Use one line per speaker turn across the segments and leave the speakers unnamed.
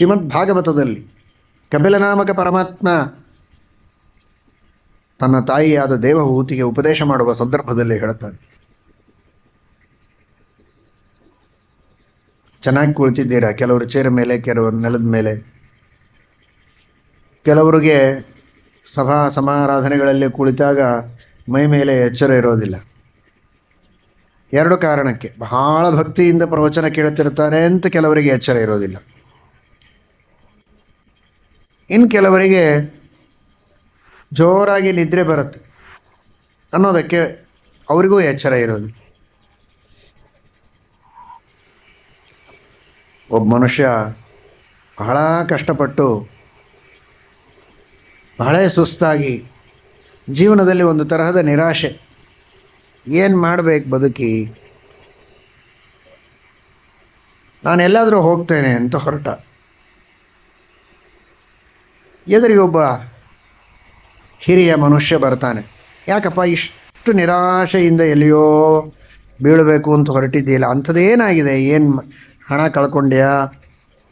ಶ್ರೀಮದ್ ಭಾಗವತದಲ್ಲಿ ಕಪಿಲನಾಮಕ ಪರಮಾತ್ಮ ತನ್ನ ತಾಯಿಯಾದ ದೇವಹೂತಿಗೆ ಉಪದೇಶ ಮಾಡುವ ಸಂದರ್ಭದಲ್ಲಿ ಹೇಳುತ್ತಾನೆ ಚೆನ್ನಾಗಿ ಕುಳಿತಿದ್ದೀರಾ? ಕೆಲವರು ಚೇರ ಮೇಲೆ, ಕೆಲವರು ನೆಲದ ಮೇಲೆ. ಕೆಲವರಿಗೆ ಸಭಾ ಸಮಾರಾಧನೆಗಳಲ್ಲಿ ಕುಳಿತಾಗ ಮೈ ಮೇಲೆ ಎಚ್ಚರ ಇರೋದಿಲ್ಲ. ಎರಡು ಕಾರಣಕ್ಕೆ ಬಹಳ ಭಕ್ತಿಯಿಂದ ಪ್ರವಚನ ಕೇಳುತ್ತಿರ್ತಾರೆ ಅಂತ ಕೆಲವರಿಗೆ ಎಚ್ಚರ ಇರೋದಿಲ್ಲ. ಇನ್ನು ಕೆಲವರಿಗೆ ಜೋರಾಗಿ ನಿದ್ರೆ ಬರುತ್ತೆ ಅನ್ನೋದಕ್ಕೆ ಅವರಿಗೂ ಎಚ್ಚರ ಇರೋದು. ಒಬ್ಬ ಮನುಷ್ಯ ಬಹಳ ಕಷ್ಟಪಟ್ಟು ಬಹಳ ಸುಸ್ತಾಗಿ ಜೀವನದಲ್ಲಿ ಒಂದು ತರಹದ ನಿರಾಶೆ ಏನು ಮಾಡಬೇಕು ಬದುಕಿ? ನಾನು ಎಲ್ಲಾದರೂ ಹೋಗ್ತೇನೆ ಅಂತ ಹೊರಟ. ಎದುರಿಗೆ ಒಬ್ಬ ಹಿರಿಯ ಮನುಷ್ಯ ಬರ್ತಾನೆ. ಯಾಕಪ್ಪ, ಇಷ್ಟು ನಿರಾಶೆಯಿಂದ ಎಲ್ಲಿಯೋ ಬೀಳಬೇಕು ಅಂತ ಹೊರಟಿದ್ದೀಯಲ್ಲ ಅಂಥದ್ದೇನಾಗಿದೆ ಏನು ಹಣ ಕಳ್ಕೊಂಡ್ಯಾ?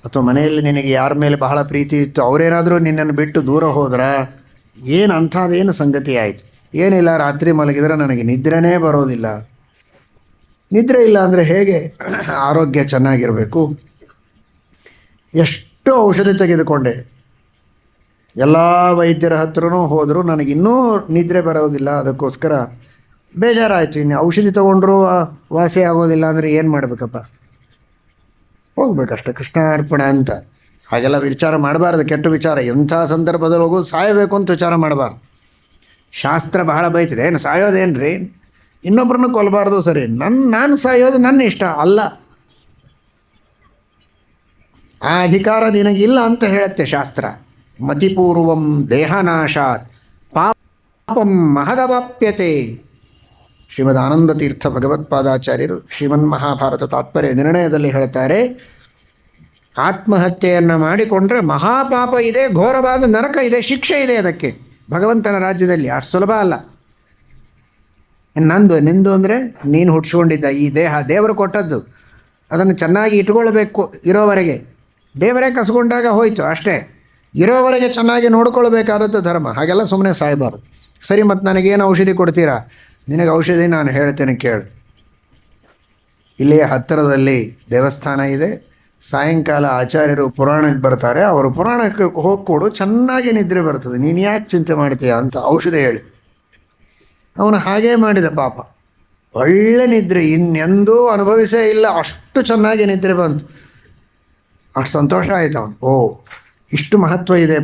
ಅಥವಾ ಮನೆಯಲ್ಲಿ ನಿನಗೆ ಯಾರ ಮೇಲೆ ಬಹಳ ಪ್ರೀತಿ ಇತ್ತು? ಅವರೇನಾದರೂ ನಿನ್ನನ್ನು ಬಿಟ್ಟು ದೂರ ಹೋದ್ರ? ಏನು ಅಂಥದ್ದೇನು ಸಂಗತಿ ಆಯಿತು? ಏನಿಲ್ಲ, ರಾತ್ರಿ ಮಲಗಿದ್ರೆ ನನಗೆ ನಿದ್ರೆನೇ ಬರೋದಿಲ್ಲ. ನಿದ್ರೆ ಇಲ್ಲ ಅಂದರೆ ಹೇಗೆ? ಆರೋಗ್ಯ ಚೆನ್ನಾಗಿರಬೇಕು. ಎಷ್ಟು ಔಷಧಿ ತೆಗೆದುಕೊಂಡೆ. ಎಲ್ಲ ವೈದ್ಯರ ಹತ್ರನೂ ಹೋದರೂ ನನಗಿನ್ನೂ ನಿದ್ರೆ ಬರೋದಿಲ್ಲ, ಅದಕ್ಕೋಸ್ಕರ ಬೇಜಾರಾಯಿತು. ಇನ್ನು ಔಷಧಿ ತೊಗೊಂಡ್ರೂ ವಾಸಿ ಆಗೋದಿಲ್ಲ ಅಂದರೆ ಏನು ಮಾಡಬೇಕಪ್ಪ? ಹೋಗ್ಬೇಕಷ್ಟೆ ಕೃಷ್ಣಾರ್ಪಣೆ ಅಂತ. ಹಾಗೆಲ್ಲ ವಿಚಾರ ಮಾಡಬಾರ್ದು, ಕೆಟ್ಟ ವಿಚಾರ. ಎಂಥ ಸಂದರ್ಭದೊಳಗೂ ಸಾಯಬೇಕು ಅಂತ ವಿಚಾರ ಮಾಡಬಾರ್ದು. ಶಾಸ್ತ್ರ ಬಹಳ ಬೈತಿದೆ. ಏನು ಸಾಯೋದೇನು ರೀ ಇನ್ನೊಬ್ಬರನ್ನು ಕೊಲ್ಲಬಾರ್ದು ಸರಿ. ನನ್ನ ನಾನು ಸಾಯೋದು ನನ್ನ ಇಷ್ಟ, ಅಲ್ಲ. ಆ ಅಧಿಕಾರ ನಿನಗಿಲ್ಲ ಅಂತ ಹೇಳುತ್ತೆ ಶಾಸ್ತ್ರ. ಮತಿಪೂರ್ವಂ ದೇಹನಾಶಾತ್, ಪಾಪಂ ಮಹದವಾಪ್ಯತೆ. ಶ್ರೀಮದ್ ತೀರ್ಥ ಭಗವತ್ಪಾದಾಚಾರ್ಯರು ಶ್ರೀಮನ್ ಮಹಾಭಾರತ ತಾತ್ಪರ್ಯ ನಿರ್ಣಯದಲ್ಲಿ ಹೇಳ್ತಾರೆ, ಆತ್ಮಹತ್ಯೆಯನ್ನು ಮಾಡಿಕೊಂಡ್ರೆ ಮಹಾಪಾಪ ಇದೆ, ಘೋರವಾದ ನರಕ ಇದೆ, ಶಿಕ್ಷೆ ಇದೆ ಅದಕ್ಕೆ. ಭಗವಂತನ ರಾಜ್ಯದಲ್ಲಿ ಅಷ್ಟು ಸುಲಭ ಅಲ್ಲ. ನಂದು, ನಿಂದು ಅಂದರೆ ನೀನು ಹುಟ್ಸ್ಕೊಂಡಿದ್ದ ಈ ದೇಹ, ದೇವರು ಕೊಟ್ಟದ್ದು. ಅದನ್ನು ಚೆನ್ನಾಗಿ ಇಟ್ಕೊಳ್ಬೇಕು ಇರೋವರೆಗೆ. ದೇವರೇ ಕಸ್ಕೊಂಡಾಗ ಹೋಯಿತು ಅಷ್ಟೇ. ಇರೋವರೆಗೆ ಚೆನ್ನಾಗಿ ನೋಡ್ಕೊಳ್ಬೇಕಾದದ್ದು ಧರ್ಮ. ಹಾಗೆಲ್ಲ ಸುಮ್ಮನೆ ಸಾಯಬಾರ್ದು. ಸರಿ ಮತ್ತು ನನಗೇನು ಔಷಧಿ ಕೊಡ್ತೀರಾ? ನಿನಗೆ ಔಷಧಿ ನಾನು ಹೇಳ್ತೇನೆ ಕೇಳು. ಇಲ್ಲಿಯ ಹತ್ತಿರದಲ್ಲಿ ದೇವಸ್ಥಾನ ಇದೆ. ಸಾಯಂಕಾಲ ಆಚಾರ್ಯರು ಪುರಾಣಕ್ಕೆ ಬರ್ತಾರೆ. ಅವರು ಪುರಾಣಕ್ಕೆ ಹೋಗ್ಕೊಡು, ಚೆನ್ನಾಗಿ ನಿದ್ರೆ ಬರ್ತದೆ. ನೀನು ಯಾಕೆ ಚಿಂತೆ ಮಾಡ್ತೀಯ ಅಂತ ಔಷಧಿ ಹೇಳಿ. ಅವನು ಹಾಗೇ ಮಾಡಿದ ಪಾಪ. ಒಳ್ಳೆ ನಿದ್ರೆ, ಇನ್ನೆಂದೂ ಅನುಭವಿಸೇ ಇಲ್ಲ. ಅಷ್ಟು ಚೆನ್ನಾಗಿ ನಿದ್ರೆ ಬಂತು. ಅಷ್ಟು ಸಂತೋಷ ಆಯಿತು ಅವನು ಓ ಇಷ್ಟು ಮಹತ್ವ ಇದೆ.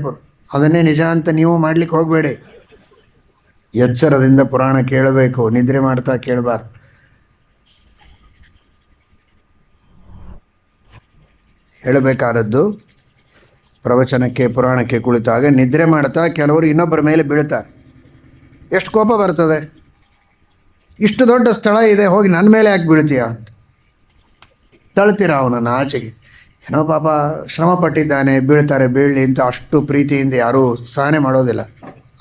ಅದನ್ನೇ ನಿಜ ಅಂತ ನೀವು ಮಾಡ್ಲಿಕ್ಕೆ ಹೋಗಬೇಡಿ. ಎಚ್ಚರದಿಂದ ಪುರಾಣ ಕೇಳಬೇಕು, ನಿದ್ರೆ ಮಾಡ್ತಾ ಕೇಳಬಾರ್ದು. ಹೇಳಬೇಕಾದದ್ದು, ಪ್ರವಚನಕ್ಕೆ, ಪುರಾಣಕ್ಕೆ ಕುಳಿತಾಗ ನಿದ್ರೆ ಮಾಡ್ತಾ ಕೆಲವರು ಇನ್ನೊಬ್ಬರ ಮೇಲೆ ಬೀಳ್ತಾರೆ ಎಷ್ಟು ಕೋಪ ಬರ್ತದೆ? ಇಷ್ಟು ದೊಡ್ಡ ಸ್ಥಳ ಇದೆ, ಹೋಗಿ ನನ್ನ ಮೇಲೆ ಯಾಕೆ ಬೀಳ್ತೀಯ ಅಂತ. ತಳ್ತೀರ ಅವನನ್ನು ಆಚೆಗೆ? ಏನೋ ಪಾಪ ಶ್ರಮ ಪಟ್ಟಿದ್ದಾನೆ ಬೀಳ್ತಾರೆ, ಬೀಳಲಿ ಅಂತ ಅಷ್ಟು ಪ್ರೀತಿಯಿಂದ ಯಾರೂ ಸಹನೆ ಮಾಡೋದಿಲ್ಲ.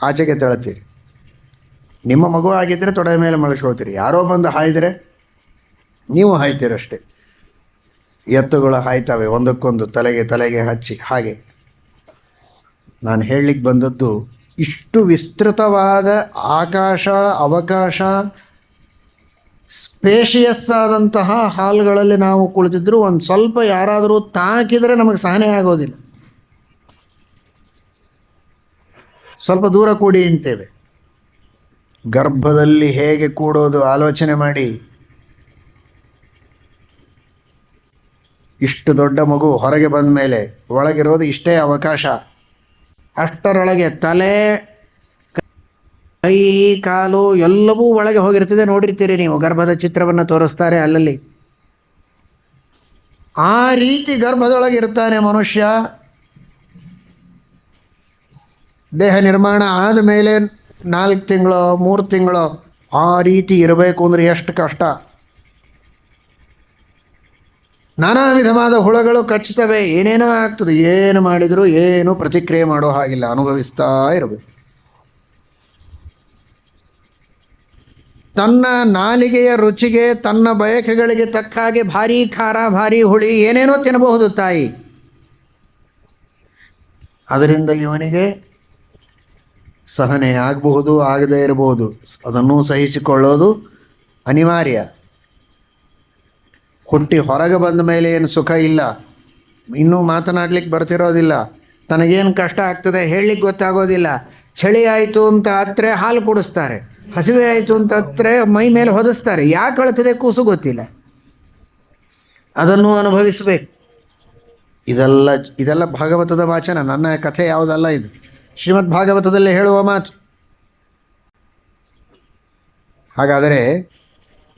ಆಚೆಗೆ ತಳ್ತೀರಿ. ನಿಮ್ಮ ಮಗು ಆಗಿದ್ದರೆ ತೊಡೆ ಮೇಲೆ ಮಲಗಿಸ್ಕೊಳ್ತೀರಿ. ಯಾರೋ ಬಂದು ಹಾಯ್ದರೆ ನೀವು ಹಾಯ್ತೀರಷ್ಟೇ. ಎತ್ತುಗಳು ಹಾಯ್ತವೆ, ಒಂದಕ್ಕೊಂದು ತಲೆಗೆ ತಲೆಗೆ ಹಚ್ಚಿ, ಹಾಗೆ. ನಾನು ಹೇಳಲಿಕ್ಕೆ ಬಂದದ್ದು ಇಷ್ಟು ವಿಸ್ತೃತವಾದ ಆಕಾಶ, ಅವಕಾಶ ಸ್ಪೇಷಿಯಸ್ ಆದಂತಹ ಹಾಲ್ಗಳಲ್ಲಿ ನಾವು ಕುಳಿತಿದ್ರು ಒಂದು ಸ್ವಲ್ಪ ಯಾರಾದರೂ ತಾಕಿದರೆ ನಮಗೆ ಸಹನೆ ಆಗೋದಿಲ್ಲ. ಸ್ವಲ್ಪ ದೂರ ಕೂಡಿ ಅಂತೇವೆ. ಗರ್ಭದಲ್ಲಿ ಹೇಗೆ ಕೂಡೋದು ಆಲೋಚನೆ ಮಾಡಿ. ಇಷ್ಟು ದೊಡ್ಡ ಮಗು ಹೊರಗೆ ಬಂದ ಮೇಲೆ ಒಳಗಿರೋದು ಇಷ್ಟೇ ಅವಕಾಶ. ಅಷ್ಟರೊಳಗೆ ತಲೆ ಕೈ ಕಾಲು ಎಲ್ಲವೂ ಒಳಗೆ ಹೋಗಿರ್ತದೆ. ನೋಡಿರ್ತೀರಿ ನೀವು, ಗರ್ಭದ ಚಿತ್ರವನ್ನು ತೋರಿಸ್ತಾರೆ ಅಲ್ಲಲ್ಲಿ. ಆ ರೀತಿ ಗರ್ಭದೊಳಗೆ ಇರ್ತಾನೆ ಮನುಷ್ಯ. ದೇಹ ನಿರ್ಮಾಣ ಆದ ಮೇಲೆ ನಾಲ್ಕು ತಿಂಗಳು, ಮೂರು ತಿಂಗಳು, ಆ ರೀತಿ ಇರಬೇಕು ಅಂದರೆ ಎಷ್ಟು ಕಷ್ಟ. ನಾನಾ ವಿಧವಾದ ಹುಳಗಳು ಕಚ್ಚುತ್ತವೆ ಏನೇನೋ ಆಗ್ತದೆ. ಏನು ಮಾಡಿದರೂ ಏನು ಪ್ರತಿಕ್ರಿಯೆ ಮಾಡೋ ಹಾಗಿಲ್ಲ. ಅನುಭವಿಸ್ತಾ ಇರಬೇಕು. ತನ್ನ ನಾಲಿಗೆಯ ರುಚಿಗೆ, ತನ್ನ ಬಯಕೆಗಳಿಗೆ ತಕ್ಕ ಹಾಗೆ ಭಾರಿ ಖಾರ, ಭಾರಿ ಹುಳಿ ಏನೇನೋ ತಿನ್ನಬಹುದು ತಾಯಿ. ಅದರಿಂದ ಇವನಿಗೆ ಸಹನೆ ಆಗಬಹುದು, ಆಗದೇ ಇರಬಹುದು. ಅದನ್ನು ಸಹಿಸಿಕೊಳ್ಳೋದು ಅನಿವಾರ್ಯ. ಹುಟ್ಟಿ ಹೊರಗೆ ಬಂದ ಮೇಲೆ ಏನು ಸುಖ ಇಲ್ಲ. ಇನ್ನೂ ಮಾತನಾಡ್ಲಿಕ್ಕೆ ಬರ್ತಿರೋದಿಲ್ಲ. ತನಗೇನು ಕಷ್ಟ ಆಗ್ತದೆ ಹೇಳಲಿಕ್ಕೆ ಗೊತ್ತಾಗೋದಿಲ್ಲ. ಚಳಿ ಆಯಿತು ಅಂತ ಆದರೆ ಹಾಲು ಕುಡಿಸ್ತಾರೆ. ಹಸಿವೆ ಆಯಿತು ಅಂತ ಹತ್ರೆ ಮೈ ಮೇಲೆ ಹೊದಿಸ್ತಾರೆ. ಯಾಕೆ ಅಳ್ತದೆ ಕೂಸು ಗೊತ್ತಿಲ್ಲ. ಅದನ್ನು ಅನುಭವಿಸಬೇಕು. ಇದೆಲ್ಲ ಇದೆಲ್ಲ ಭಾಗವತದ ವಾಚನ. ನನ್ನ ಕಥೆ ಯಾವುದಲ್ಲ ಇದು. ಶ್ರೀಮದ್ ಭಾಗವತದಲ್ಲಿ ಹೇಳುವ ಮಾತು. ಹಾಗಾದರೆ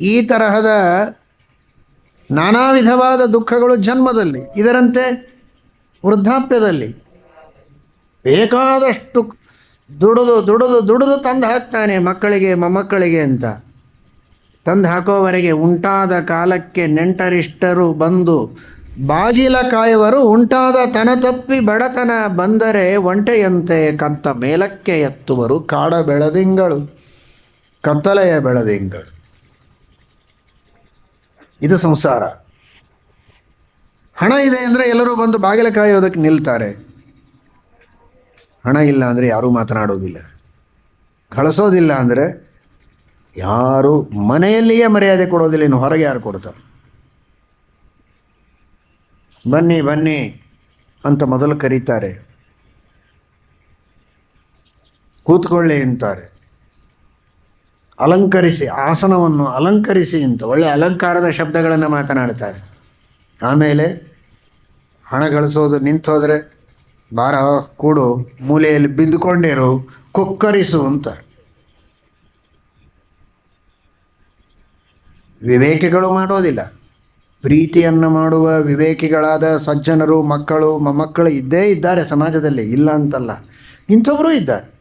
ಈ ತರಹದ ನಾನಾ ವಿಧವಾದ ದುಃಖಗಳು ಜನ್ಮದಲ್ಲಿ, ಇದರಂತೆ ವೃದ್ಧಾಪ್ಯದಲ್ಲಿ ಬೇಕಾದಷ್ಟು ದುಡಿದು ದುಡಿದು ದುಡಿದು ತಂದು ಹಾಕ್ತಾನೆ ಮಕ್ಕಳಿಗೆ, ಮೊಮ್ಮಕ್ಕಳಿಗೆ ಅಂತ. ತಂದು ಹಾಕೋವರೆಗೆ ಉಂಟಾದ ಕಾಲಕ್ಕೆ ನೆಂಟರಿಷ್ಟರು ಬಂದು ಬಾಗಿಲ ಕಾಯುವರು. ಉಂಟಾದ ತನ ತಪ್ಪಿ ಬಡತನ ಬಂದರೆ ಒಂಟೆಯಂತೆ ಕಂತ ಮೇಲಕ್ಕೆ ಎತ್ತುವರು. ಕಾಡ ಬೆಳದಿಂಗಳು, ಕತ್ತಲೆಯ ಬೆಳದಿಂಗಳು. ಇದು ಸಂಸಾರ. ಹಣ ಇದೆ ಅಂದರೆ ಎಲ್ಲರೂ ಬಂದು ಬಾಗಿಲ ಕಾಯೋದಕ್ಕೆ ನಿಲ್ತಾರೆ. ಹಣ ಇಲ್ಲ ಅಂದರೆ ಯಾರೂ ಮಾತನಾಡೋದಿಲ್ಲ. ಕಳಿಸೋದಿಲ್ಲ ಅಂದರೆ ಯಾರು ಮನೆಯಲ್ಲಿಯೇ ಮರ್ಯಾದೆ ಕೊಡೋದಿಲ್ಲ, ಇನ್ನು ಹೊರಗೆ ಯಾರು ಕೊಡ್ತಾರೆ? ಬನ್ನಿ ಬನ್ನಿ ಅಂತ ಮೊದಲು ಕರೀತಾರೆ. ಕೂತ್ಕೊಳ್ಳಿ ಅಂತಾರೆ. ಅಲಂಕರಿಸಿ, ಆಸನವನ್ನು ಅಲಂಕರಿಸಿ ಅಂತ, ಒಳ್ಳೆ ಅಲಂಕಾರದ ಶಬ್ದಗಳನ್ನು ಮಾತನಾಡ್ತಾರೆ. ಆಮೇಲೆ ಹಣ ಗಳಿಸೋದು ನಿಂತೋದ್ರೆ ಬಾರ, ಕೊಡು, ಮೂಲೆಯಲ್ಲಿ ಬಿದ್ದುಕೊಂಡಿರು, ಕುಕ್ಕರಿಸು ಅಂತ. ವಿವೇಕಿಗಳು ಮಾಡೋದಿಲ್ಲ. ಪ್ರೀತಿಯನ್ನು ಮಾಡುವ ವಿವೇಕಿಗಳಾದ ಸಜ್ಜನರು, ಮಕ್ಕಳು, ಮೊಮ್ಮಕ್ಕಳು ಇದ್ದೇ ಇದ್ದಾರೆ ಸಮಾಜದಲ್ಲಿ, ಇಲ್ಲ ಅಂತಲ್ಲ. ಇಂಥವರು ಇದ್ದಾರೆ.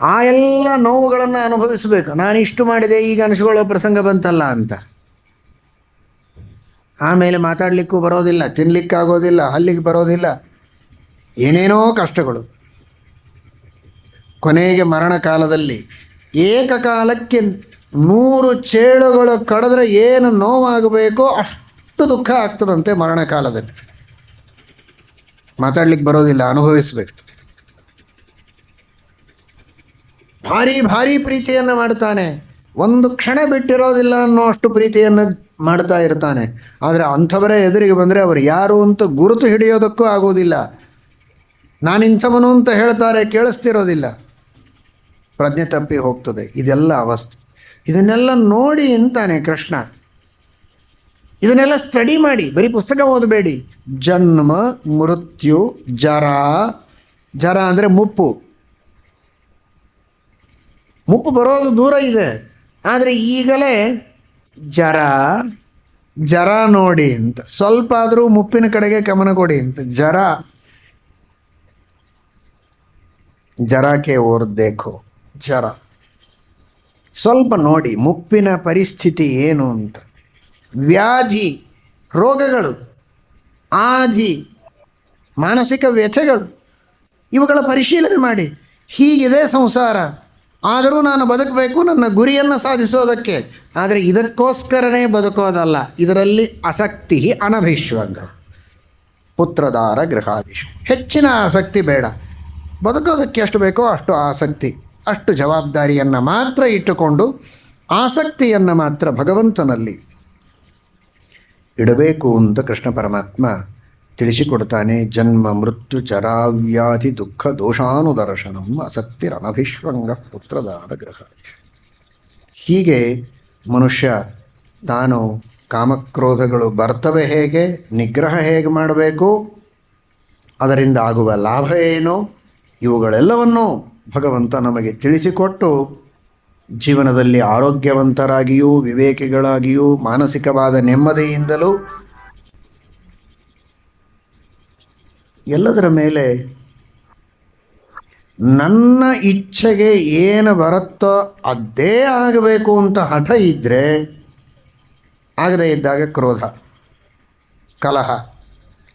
ಆ ಎಲ್ಲ ನೋವುಗಳನ್ನು ಅನುಭವಿಸಬೇಕು. ನಾನು ಇಷ್ಟು ಮಾಡಿದೆ, ಈಗ ಅನಿಸ್ಕೊಳ್ಳೋ ಪ್ರಸಂಗ ಬಂತಲ್ಲ ಅಂತ. ಆಮೇಲೆ ಮಾತಾಡಲಿಕ್ಕೂ ಬರೋದಿಲ್ಲ ತಿನ್ನಲಿಕ್ಕಾಗೋದಿಲ್ಲ ಅಲ್ಲಿಗೆ ಬರೋದಿಲ್ಲ. ಏನೇನೋ ಕಷ್ಟಗಳು. ಕೊನೆಗೆ ಮರಣ ಕಾಲದಲ್ಲಿ ಏಕಕಾಲಕ್ಕೆ ನೂರು ಚೇಳುಗಳು ಕಡಿದ್ರೆ ಏನು ನೋವಾಗಬೇಕೋ ಅಷ್ಟು ದುಃಖ ಆಗ್ತದಂತೆ ಮರಣ ಕಾಲದಲ್ಲಿ ಮಾತಾಡ್ಲಿಕ್ಕೆ ಬರೋದಿಲ್ಲ, ಅನುಭವಿಸ್ಬೇಕು. ಭಾರಿ ಭಾರಿ ಪ್ರೀತಿಯನ್ನು ಮಾಡ್ತಾನೆ. ಒಂದು ಕ್ಷಣ ಬಿಟ್ಟಿರೋದಿಲ್ಲ ಅನ್ನೋ ಅಷ್ಟು ಪ್ರೀತಿಯನ್ನು ಮಾಡ್ತಾ ಇರ್ತಾನೆ. ಆದರೆ ಅಂಥವರೇ ಎದುರಿಗೆ ಬಂದರೆ ಅವರು ಯಾರು ಅಂತ ಗುರುತು ಹಿಡಿಯೋದಕ್ಕೂ ಆಗೋದಿಲ್ಲ. ನಾನಿಂಥವನು ಅಂತ ಹೇಳ್ತಾರೆ ಕೇಳಿಸ್ತಿರೋದಿಲ್ಲ. ಪ್ರಜ್ಞೆ ತಪ್ಪಿ ಹೋಗ್ತದೆ. ಇದೆಲ್ಲ ಅವಸ್ಥೆ. ಇದನ್ನೆಲ್ಲ ನೋಡಿ ಅಂತಾನೆ ಕೃಷ್ಣ. ಇದನ್ನೆಲ್ಲ ಸ್ಟಡಿ ಮಾಡಿ. ಬರೀ ಪುಸ್ತಕ ಓದಬೇಡಿ. ಜನ್ಮ, ಮೃತ್ಯು, ಜರ. ಜರ ಅಂದರೆ ಮುಪ್ಪು. ಮುಪ್ಪು ಬರೋದು ದೂರ ಇದೆ. ಆದರೆ ಈಗಲೇ ಜರ ಜರ ನೋಡಿ ಅಂತ. ಸ್ವಲ್ಪ ಆದರೂ ಮುಪ್ಪಿನ ಕಡೆಗೆ ಗಮನ ಕೊಡಿ ಅಂತ. ಜರ. ಜರಕ್ಕೆ ಓರ್ ದೇಖೋ, ಜರ. ಸ್ವಲ್ಪ ನೋಡಿ, ಮುಪ್ಪಿನ ಪರಿಸ್ಥಿತಿ ಏನು ಅಂತ. ವ್ಯಾಧಿ, ರೋಗಗಳು ಆಧಿ ಮಾನಸಿಕ ವ್ಯಥೆಗಳು, ಇವುಗಳ ಪರಿಶೀಲನೆ ಮಾಡಿ. ಹೀಗಿದೆ ಸಂಸಾರ. ಆದರೂ ನಾನು ಬದುಕಬೇಕು, ನನ್ನ ಗುರಿಯನ್ನು ಸಾಧಿಸೋದಕ್ಕೆ. ಆದರೆ ಇದಕ್ಕೋಸ್ಕರನೇ ಬದುಕೋದಲ್ಲ, ಇದರಲ್ಲಿ ಆಸಕ್ತಿ ಅನಭಿಶ್ವಂಗ. ಪುತ್ರದಾರ ಗೃಹಾದಿಶು ಹೆಚ್ಚಿನ ಆಸಕ್ತಿ ಬೇಡ. ಬದುಕೋದಕ್ಕೆ ಎಷ್ಟು ಬೇಕೋ ಅಷ್ಟು ಆಸಕ್ತಿ, ಅಷ್ಟು ಜವಾಬ್ದಾರಿಯನ್ನು ಮಾತ್ರ ಇಟ್ಟುಕೊಂಡು ಆಸಕ್ತಿಯನ್ನು ಮಾತ್ರ ಭಗವಂತನಲ್ಲಿ ಇಡಬೇಕು ಅಂತ ಕೃಷ್ಣ ಪರಮಾತ್ಮ ತಿಳಿಸಿಕೊಡ್ತಾನೆ, ಜನ್ಮ, ಮೃತ್ಯು, ಚರಾವ್ಯಾಧಿ, ದುಃಖ, ದೋಷಾನುದರ್ಶನಂ ಆಸಕ್ತಿರನಭಿಶ್ವಂಗ ಪುತ್ರದಾನ, ಗ್ರಹ. ಹೀಗೆ ಮನುಷ್ಯ ತಾನು ಕಾಮಕ್ರೋಧಗಳು ಬರ್ತವೆ ಹೇಗೆ, ನಿಗ್ರಹ ಹೇಗೆ ಮಾಡಬೇಕು, ಅದರಿಂದ ಆಗುವ ಲಾಭ ಏನು? ಇವುಗಳೆಲ್ಲವನ್ನೂ ಭಗವಂತ ನಮಗೆ ತಿಳಿಸಿಕೊಟ್ಟು ಜೀವನದಲ್ಲಿ ಆರೋಗ್ಯವಂತರಾಗಿಯೂ, ವಿವೇಕಿಗಳಾಗಿಯೂ, ಮಾನಸಿಕವಾದ ನೆಮ್ಮದಿಯಿಂದಲೂ ಎಲ್ಲದರ ಮೇಲೆ ನನ್ನ ಇಚ್ಛೆಗೆ ಏನು ಬರುತ್ತೋ ಅದೇ ಆಗಬೇಕು ಅಂತ ಹಠ ಇದ್ದರೆ ಆಗದೇ ಇದ್ದಾಗ ಕ್ರೋಧ, ಕಲಹ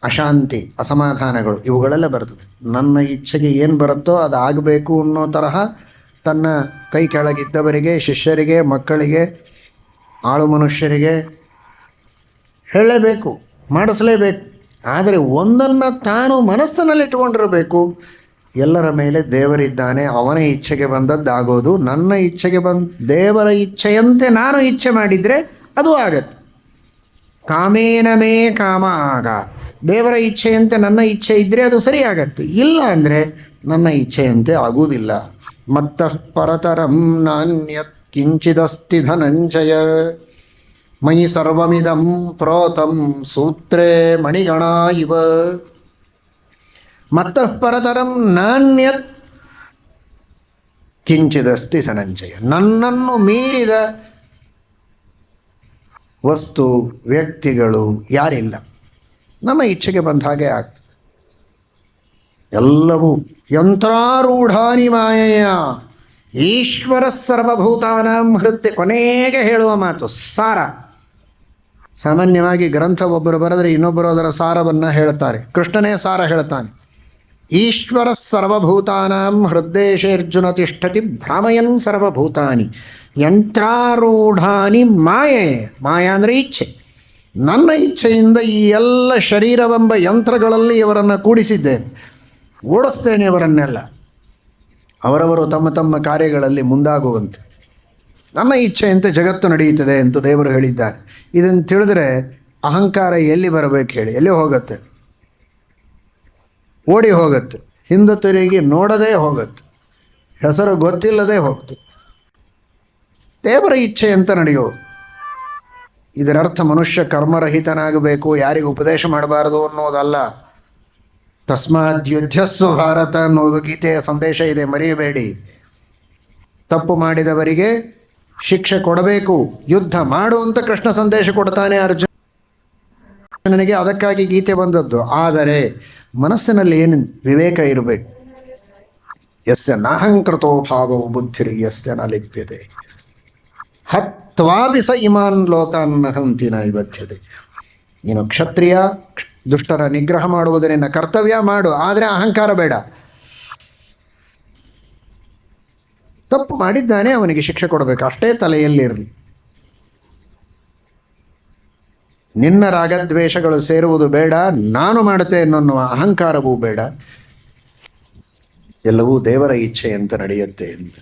ಅಶಾಂತಿ, ಅಸಮಾಧಾನಗಳು, ಇವುಗಳೆಲ್ಲ ಬರ್ತದೆ ನನ್ನ ಇಚ್ಛೆಗೆ ಏನು ಬರುತ್ತೋ ಅದು ಆಗಬೇಕು ಅನ್ನೋ ತರಹ ತನ್ನ ಕೈ ಕೆಳಗಿದ್ದವರಿಗೆ, ಶಿಷ್ಯರಿಗೆ, ಮಕ್ಕಳಿಗೆ, ಆಳು ಮನುಷ್ಯರಿಗೆ ಹೇಳಲೇಬೇಕು ಮಾಡಿಸಲೇಬೇಕು. ಆದರೆ ಒಂದನ್ನು ತಾನು ಮನಸ್ಸಿನಲ್ಲಿಟ್ಟುಕೊಂಡಿರಬೇಕು. ಎಲ್ಲರ ಮೇಲೆ ದೇವರಿದ್ದಾನೆ, ಅವನ ಇಚ್ಛೆಗೆ ಬಂದದ್ದಾಗೋದು. ನನ್ನ ಇಚ್ಛೆಗೆ ಬಂದ, ದೇವರ ಇಚ್ಛೆಯಂತೆ ನಾನು ಇಚ್ಛೆ ಮಾಡಿದರೆ ಅದು ಆಗತ್ತೆ. ಕಾಮೇನ ಮೇ ಕಾಮ ಆಗ ದೇವರ ಇಚ್ಛೆಯಂತೆ ನನ್ನ ಇಚ್ಛೆ ಇದ್ದರೆ ಅದು ಸರಿಯಾಗತ್ತೆ. ಇಲ್ಲ ಅಂದರೆ ನನ್ನ ಇಚ್ಛೆಯಂತೆ ಆಗುವುದಿಲ್ಲ. ಮತ್ತ ಪರತರಂ ನಾಣ್ಯತ್ ಕಿಂಚಿದಸ್ತಿ ಧನಂಜಯ. ಮೈ ಸರ್ವಮಿದಂ ಪ್ರೋತಂ ಸೂತ್ರೇ ಮಣಿಗಣ ಇವ. ಮತ್ತ ಪರತರಂ ನಾಣ್ಯತ್ ಕಿಂಚಿದಸ್ತಿ ಧನಂಜಯ. ನನ್ನನ್ನು ಮೀರಿದ ವಸ್ತು ವ್ಯಕ್ತಿಗಳು ಯಾರಿಲ್ಲ. ನಮ್ಮ ಇಚ್ಛೆಗೆ ಬಂದ ಹಾಗೆ ಆಗ್ತದೆ. ಎಲ್ಲವೂ ಯಂತ್ರಾರೂಢಾನಿ ಮಾಯೆಯ ಈಶ್ವರ ಸರ್ವಭೂತಾನ ಹೃತ್ಯ ಕೊನೆಗೆ ಹೇಳುವ ಮಾತು ಸಾರ. ಸಾಮಾನ್ಯವಾಗಿ ಗ್ರಂಥ ಒಬ್ಬರು ಬರೆದರೆ ಇನ್ನೊಬ್ಬರು ಅದರ ಸಾರವನ್ನು ಹೇಳ್ತಾರೆ. ಕೃಷ್ಣನೇ ಸಾರ ಹೇಳ್ತಾನೆ. ಈಶ್ವರ ಸರ್ವಭೂತಾನಾಂ ಹೃದ್ದೇಶೇರ್ಜುನ ತಿಷ್ಠತಿ ಭ್ರಾಮಯನ್ ಸರ್ವಭೂತಾನಿ. ಯಂತ್ರಾರೂಢಾನಿ ಮಾಯೆ. ಮಾಯಾ ಅಂದರೆ ಇಚ್ಛೆ. ನನ್ನ ಇಚ್ಛೆಯಿಂದ ಈ ಎಲ್ಲ ಶರೀರವೆಂಬ ಯಂತ್ರಗಳಲ್ಲಿ ಇವರನ್ನು ಕೂಡಿಸಿದ್ದೇನೆ. ಓಡಿಸ್ತೇನೆ ಇವರನ್ನೆಲ್ಲ ಅವರವರು ತಮ್ಮ ತಮ್ಮ ಕಾರ್ಯಗಳಲ್ಲಿ ಮುಂದಾಗುವಂತೆ. ನನ್ನ ಇಚ್ಛೆಯಂತೆ ಜಗತ್ತು ನಡೆಯುತ್ತದೆ ಅಂತ ದೇವರು ಹೇಳಿದ್ದಾರೆ. ಇದನ್ನು ತಿಳಿದ್ರೆ ಅಹಂಕಾರ ಎಲ್ಲಿ ಬರಬೇಕು ಹೇಳಿ. ಎಲ್ಲಿ ಹೋಗುತ್ತೆ? ಓಡಿ ಹೋಗುತ್ತೆ. ಹಿಂದೆ ತಿರುಗಿ ನೋಡದೇ ಹೋಗುತ್ತೆ. ಹೆಸರು ಗೊತ್ತಿಲ್ಲದೆ ಹೋಗ್ತು ದೇವರ ಇಚ್ಛೆ ಅಂತ ನಡೆಯೋದು ಇದರರ್ಥ ಮನುಷ್ಯ ಕರ್ಮರಹಿತನಾಗಬೇಕು, ಯಾರಿಗೂ ಉಪದೇಶ ಮಾಡಬಾರದು ಅನ್ನೋದಲ್ಲ. ತಸ್ಮಾತ್ ಯುದ್ಧಸ್ವ ಭಾರತ ಅನ್ನೋದು ಗೀತೆಯ ಸಂದೇಶ ಇದೆ, ಮರೆಯಬೇಡಿ. ತಪ್ಪು ಮಾಡಿದವರಿಗೆ ಶಿಕ್ಷೆ ಕೊಡಬೇಕು, ಯುದ್ಧ ಮಾಡು ಅಂತ ಕೃಷ್ಣ ಸಂದೇಶ ಕೊಡ್ತಾನೆ ಅರ್ಜುನನಿಗೆ ಅದಕ್ಕಾಗಿ ಗೀತೆ ಬಂದದ್ದು. ಆದರೆ ಮನಸ್ಸಿನಲ್ಲಿ ಏನು ವಿವೇಕ ಇರಬೇಕು? ಯಸ್ಯ ನಾಹಂಕೃತೋ ಭಾವವು ಬುದ್ಧಿರಿ ಯಸ್ಯ ನ ಲಿಪ್ಯತೆ. ಹತ್ವಾಪಿ ಸ ಇಮಾನ್ ಲೋಕಾನ್ ಹಂತಿನ ನಿಬದ್ಧತೆ ನೀನು ಕ್ಷತ್ರಿಯ, ದುಷ್ಟರ ನಿಗ್ರಹ ಮಾಡುವುದು ನಿನ್ನ ಕರ್ತವ್ಯ, ಮಾಡು. ಆದರೆ ಅಹಂಕಾರ ಬೇಡ. ತಪ್ಪು ಮಾಡಿದ್ದಾನೆ, ಅವನಿಗೆ ಶಿಕ್ಷೆ ಕೊಡಬೇಕು. ಅಷ್ಟೇ ತಲೆಯಲ್ಲಿರಲಿ. ನಿನ್ನ ರಾಗದ್ವೇಷಗಳು ಸೇರುವುದು ಬೇಡ. ನಾನು ಮಾಡುತ್ತೇನೆ ಅನ್ನುವ ಅಹಂಕಾರವೂ ಬೇಡ. ಎಲ್ಲವೂ ದೇವರ ಇಚ್ಛೆ ಅಂತ ನಡೆಯುತ್ತೆ ಅಂತ.